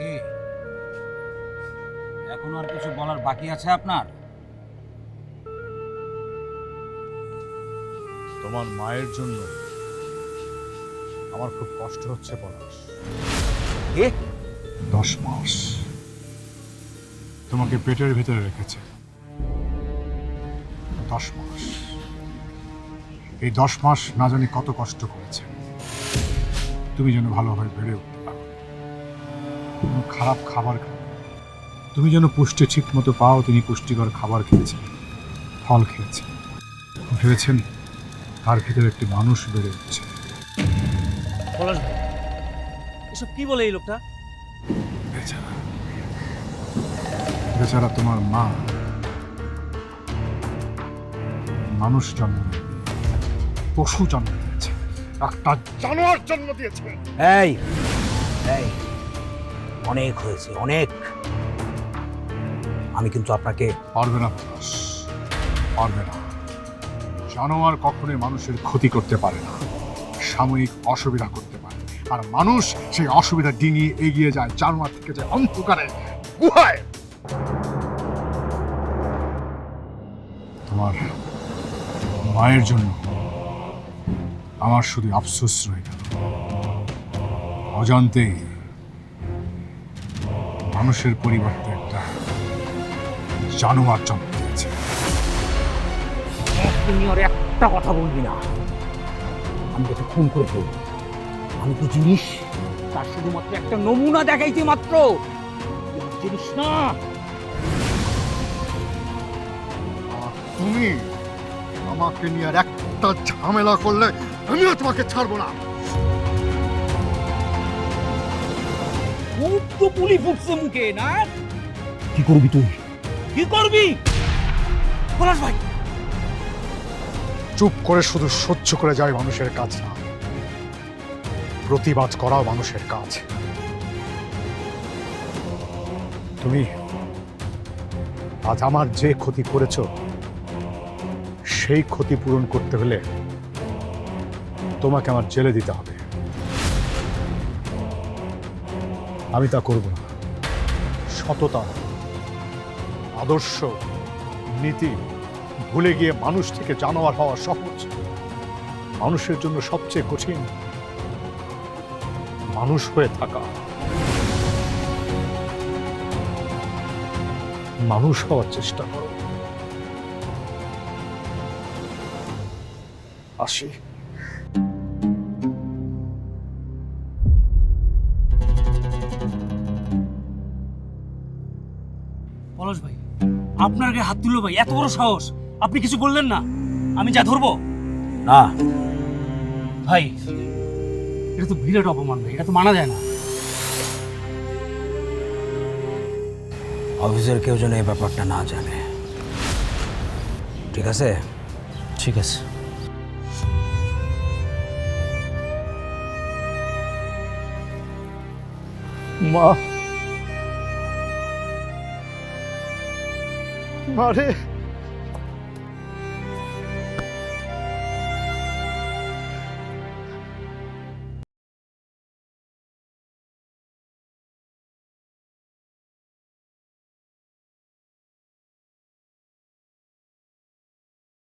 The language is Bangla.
কি? এখন আর কিছু বলার বাকি আছে আপনার? তোমার মায়ের জন্য আমার খুব কষ্ট হচ্ছে পলাশ। কি? দশ মাস তোমাকে পেটের ভিতরে রেখেছে। দশ মাস। এই দশ মাস না জানি কত কষ্ট করেছে। তুমি যেন ভালোভাবে বেড়ে কোনো খারাপ খাবার খাও তুমি যেন পুষ্টি ঠিক মতো পাও তিনি পুষ্টিকর খাবার খেয়েছেন ফল খেয়েছেন। ভেবেছেন তার ভিতরে একটি মানুষ বেড়ে উঠছে। পলাশ ভাই এসব কি বলে এই লোকটা? বেচারা। বেচারা তোমার মা। মানুষ জন্ম পশু জন্ম দিয়েছে একটা জানোয়ার জন্ম দিয়েছে। এই এই। অনেক হয়েছে অনেক। আমি কিন্তু আপনাকে পারবে না পলাশ, পারবে না। জানোয়ার কখনোই মানুষের ক্ষতি করতে পারে না সাময়িক অসুবিধা করতে পারে। আর মানুষ সেই অসুবিধা ডিঙিয়ে এগিয়ে যায় জানোয়ার থেকে যায় অন্ধকারে গুহায়। তোমার মায়ের জন্য আমার শুধু আফসোস রয়ে গেল। অজান্তেই মানুষের পরিবর্তে একটা জানোয়ার জন্ম দিয়েছে। তুমি আর একটা কথা বলবি না। আমি তোকে খুন করে ফেলব। আমি তো জিনিস তার শুধুমাত্র একটা নমুনা দেখাইতে মাত্র। জিনিস না। তুমি আমাকে নিয়ে আর একটা ঝামেলা করলে আমিও তোমাকে ছাড়বো না। খুব তো পুলি ফুটছে মুখে না? কি করবি তুই? কি করবি? পলাশ ভাই। চুপ করে শুধু সহ্য করে যায় মানুষের কাজ না। প্রতিবাদ করাও মানুষের কাজ। তুমি আজ আমার যে ক্ষতি করেছ সেই ক্ষতি পূরণ করতে হলে তোমাকে আমার জেলে দিতে হবে। আমি তা করব না। সততা, আদর্শ, নীতি ভুলে গিয়ে মানুষ থেকে জানোয়ার হওয়া সহজ। মানুষের জন্য সবচেয়ে কঠিন মানুষ হয়ে থাকা। মানুষ হওয়ার চেষ্টা করো। আসি। পলাশ ভাই আপনার গায়ে হাত তুললো ভাই এত বড় সাহস। আপনি কিছু বললেন না আমি যা ধরবো। না। ভাই এটা তো বিরাট অপমান ভাই এটা তো মানা যায় না। অফিসের কেউ যেন এই ব্যাপারটা না জানে। ঠিক আছে? ঠিক আছে। মা। Bari